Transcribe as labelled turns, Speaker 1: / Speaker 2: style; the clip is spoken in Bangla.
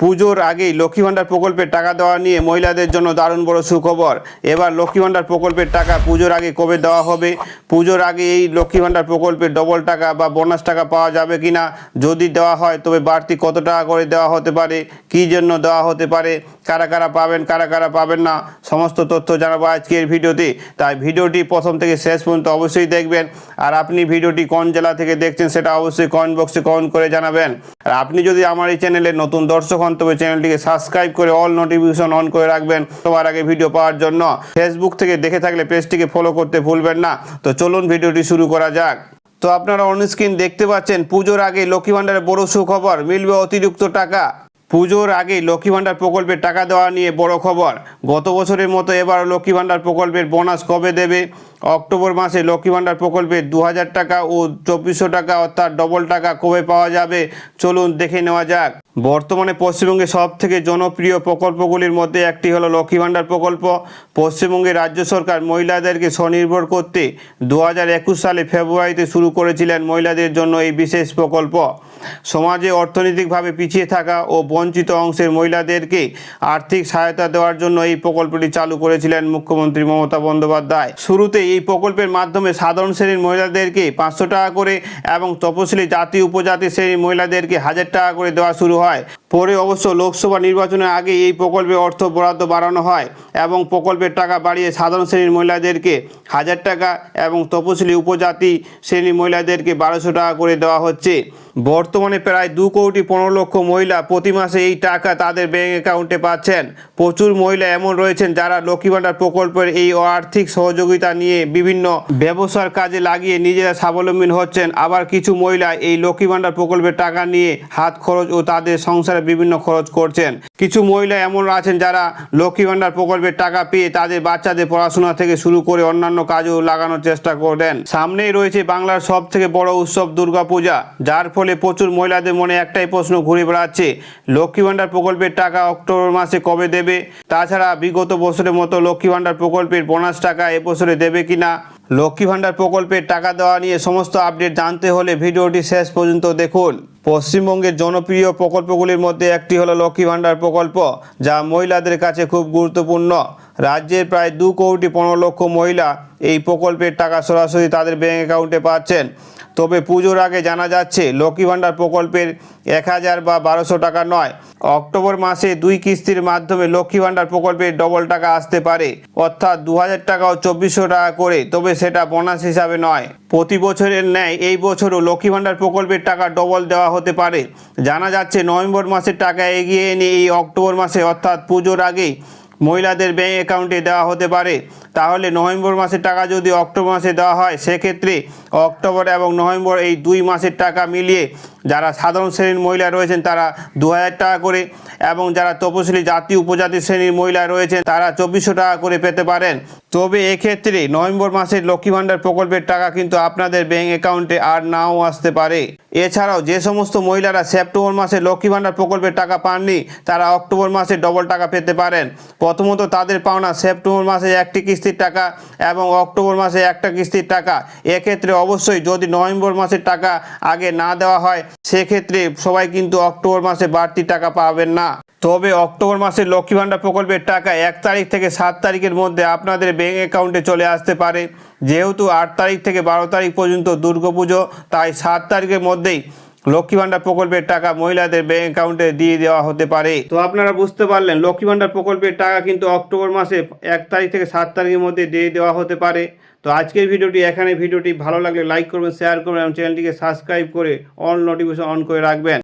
Speaker 1: পুজোর আগেই লক্ষ্মী ভাণ্ডার প্রকল্পের টাকা দেওয়া নিয়ে মহিলাদের জন্য দারুণ বড় সুখবর। এবার লক্ষ্মী ভাণ্ডার প্রকল্পের টাকা পুজোর আগে কবে দেওয়া হবে? পুজোর আগে এই লক্ষ্মী ভাণ্ডার প্রকল্পের ডবল টাকা বা বোনাস টাকা পাওয়া যাবে কিনা? যদি দেওয়া হয়, তবে বাড়তি কত টাকা করে দেওয়া হতে পারে? কী জন্য দেওয়া হতে পারে? কারা কারা পাবেন, কারা কারা পাবেন না, সমস্ত তথ্য জানাব আজকের ভিডিওতে। তাই ভিডিওটি প্রথম থেকে শেষ পর্যন্ত অবশ্যই দেখবেন। আর আপনি ভিডিওটি কোন জেলা থেকে দেখছেন সেটা অবশ্যই কমেন্ট বক্সে কমেন্ট করে জানাবেন। আর আপনি যদি আমার এই চ্যানেলে নতুন দর্শক হন, তবে চ্যানেলটিকে সাবস্ক্রাইব করে অল নোটিফিকেশন অন করে রাখবেন সবার আগে ভিডিও পাওয়ার জন্য। ফেসবুক থেকে দেখে থাকলে পেজটিকে ফলো করতে ভুলবেন না। তো চলুন ভিডিওটি শুরু করা যাক। তো আপনারা অন স্ক্রিন দেখতে পাচ্ছেন, পুজোর আগে লক্ষ্মী ভাণ্ডারের বড় সুখবর, মিলবে অতিরিক্ত টাকা। পুজোর আগেই লক্ষ্মী ভাণ্ডার প্রকল্পের টাকা দেওয়া নিয়ে বড় খবর। গত বছরের মতো এবার লক্ষ্মী ভাণ্ডার প্রকল্পের বোনাস কবে দেবে? অক্টোবর মাসে লক্ষ্মী ভাণ্ডার প্রকল্পে দু হাজার টাকা ও চব্বিশশো টাকা, অর্থাৎ ডবল টাকা কবে পাওয়া যাবে? চলুন দেখে নেওয়া যাক। বর্তমানে পশ্চিমবঙ্গে সব থেকে জনপ্রিয় প্রকল্পগুলির মধ্যে একটি হলো লক্ষ্মী ভাণ্ডার প্রকল্প। পশ্চিমবঙ্গের রাজ্য সরকার মহিলাদেরকে স্বনির্ভর করতে দু হাজার একুশ সালে ফেব্রুয়ারিতে শুরু করেছিলেন মহিলাদের জন্য এই বিশেষ প্রকল্প। সমাজে অর্থনৈতিকভাবে পিছিয়ে থাকা ও বঞ্চিত অংশের মহিলাদেরকে আর্থিক সহায়তা দেওয়ার জন্য এই প্রকল্পটি চালু করেছিলেন মুখ্যমন্ত্রী মমতা বন্দ্যোপাধ্যায়। শুরুতে এই প্রকল্পের মাধ্যমে সাধারণ শ্রেণির মহিলাদেরকে পাঁচশো টাকা করে এবং তপশিলি জাতি উপজাতি শ্রেণির মহিলাদেরকে হাজার টাকা করে দেওয়া শুরু হয়। পরে অবশ্য লোকসভা নির্বাচনের আগে এই প্রকল্পে অর্থ বরাদ্দ বাড়ানো হয় এবং প্রকল্পের টাকা বাড়িয়ে সাধারণ শ্রেণির মহিলাদেরকে হাজার টাকা এবং তপশিলি উপজাতি শ্রেণির মহিলাদেরকে বারোশো টাকা করে দেওয়া হচ্ছে। বর্তমানে প্রায় দু কোটি পনেরো লক্ষ মহিলা প্রতি মাসে এই টাকা তাদের ব্যাঙ্ক অ্যাকাউন্টে পাচ্ছেন। প্রচুর মহিলা এমন রয়েছেন যারা লক্ষ্মী ভাণ্ডার প্রকল্পের এই আর্থিক সহযোগিতা নিয়ে বিভিন্ন ব্যবসার কাজে লাগিয়ে নিজেরা স্বাবলম্বী হচ্ছেন। আবার কিছু মহিলা এই লক্ষ্মী ভাণ্ডার প্রকল্পের টাকা নিয়ে হাত খরচ ও তাদের সংসারে বিভিন্ন খরচ করছেন। কিছু মহিলা এমন আছেন যারা লক্ষ্মী ভাণ্ডার প্রকল্পের টাকা পেয়ে তাদের বাচ্চাদের পড়াশোনা থেকে শুরু করে অন্যান্য কাজেও লাগানোর চেষ্টা করেন সামনেই রয়েছে বাংলার সব থেকে বড় উৎসব দুর্গাপূজা, যার ফলে প্রচুর মহিলাদের মনে একটাই প্রশ্ন ঘুরে বেড়াচ্ছে, লক্ষ্মী ভাণ্ডার প্রকল্পের টাকা অক্টোবর মাসে কবে দেবে? তাছাড়া বিগত বছরের মতো লক্ষ্মী ভাণ্ডার প্রকল্পের বোনাস টাকা এবছরে দেবে কিনা? লক্ষ্মী ভাণ্ডার প্রকল্পের টাকা দেওয়া নিয়ে সমস্ত আপডেট জানতে হলে ভিডিওটি শেষ পর্যন্ত দেখুন। পশ্চিমবঙ্গের জনপ্রিয় প্রকল্পগুলির মধ্যে একটি হলো লক্ষ্মী ভাণ্ডার প্রকল্প যা মহিলাদের কাছে খুব গুরুত্বপূর্ণ। রাজ্যের প্রায় দু কোটি পনেরো লক্ষ মহিলা এই প্রকল্পের টাকা সরাসরি তাদের ব্যাঙ্ক অ্যাকাউন্টে পাচ্ছেন। তবে পুজোর আগে জানা যাচ্ছে, লক্ষ্মী ভাণ্ডার প্রকল্পের এক হাজার বা বারোশো টাকা নয়। অক্টোবর মাসে দুই কিস্তির মাধ্যমে লক্ষ্মী ভাণ্ডার প্রকল্পের ডবল টাকা আসতে পারে। অর্থাৎ দু হাজার টাকা ও চব্বিশশো টাকা করে, তবে সেটা বোনাস হিসাবে নয়। প্রতি বছরের ন্যায় এই বছরও লক্ষ্মী ভাণ্ডার প্রকল্পের টাকা ডবল দেওয়া হতে পারে। জানা যাচ্ছে, নভেম্বর মাসের টাকা এগিয়ে এনে এই অক্টোবর মাসে অর্থাৎ পুজোর আগেই মহিলাদের ব্যাঙ্ক অ্যাকাউন্টে দেওয়া হতে পারে। তাহলে নভেম্বর মাসের টাকা যদি অক্টোবর মাসে দেওয়া হয়, সেক্ষেত্রে অক্টোবর এবং নভেম্বর এই দুই মাসের টাকা মিলিয়ে যারা সাধারণ শ্রেণির মহিলা রয়েছেন তারা দু হাজার টাকা করে এবং যারা তপশিলি জাতি, উপজাতি শ্রেণির মহিলা রয়েছেন তারা চব্বিশশো টাকা করে পেতে পারেন। তবে এক্ষেত্রে নভেম্বর মাসের লক্ষ্মী ভাণ্ডার প্রকল্পের টাকা কিন্তু আপনাদের ব্যাঙ্ক অ্যাকাউন্টে আর নাও আসতে পারে। এছাড়াও যে সমস্ত মহিলারা সেপ্টেম্বর মাসে লক্ষ্মী ভাণ্ডার প্রকল্পের টাকা পাননি, তারা অক্টোবর মাসে ডবল টাকা পেতে পারেন। প্রথমত তাদের পাওনা সেপ্টেম্বর মাসে একটি কিস্তির টাকা এবং অক্টোবর মাসে একটা কিস্তির টাকা। এক্ষেত্রে অবশ্যই যদি নভেম্বর মাসের টাকা আগে না দেওয়া হয় সেক্ষেত্রে সবাই কিন্তু অক্টোবর মাসে বাড়তি টাকা পাবেন না। তবে অক্টোবর মাসের লক্ষ্মী ভাণ্ডার প্রকল্পের টাকা এক তারিখ থেকে সাত তারিখের মধ্যে আপনাদের ব্যাঙ্ক অ্যাকাউন্টে চলে আসতে পারে। যেহেতু আট তারিখ থেকে বারো তারিখ পর্যন্ত দুর্গাপুজো তাই সাত তারিখের মধ্যেই লক্ষ্মী ভাণ্ডার প্রকল্পের টাকা মহিলাদের ব্যাঙ্ক অ্যাকাউন্টে দিয়ে দেওয়া হতে পারে। তো আপনারা বুঝতে পারলেন লক্ষ্মী ভাণ্ডার প্রকল্পের টাকা কিন্তু অক্টোবর মাসে এক তারিখ থেকে সাত তারিখের মধ্যে দিয়ে দেওয়া হতে পারে। তো আজকের ভিডিওটি এখানে ভিডিওটি ভালো লাগলে লাইক করবেন শেয়ার করবেন এবং চ্যানেলটিকে সাবস্ক্রাইব করে অন নোটিফিকেশন অন করে রাখবেন।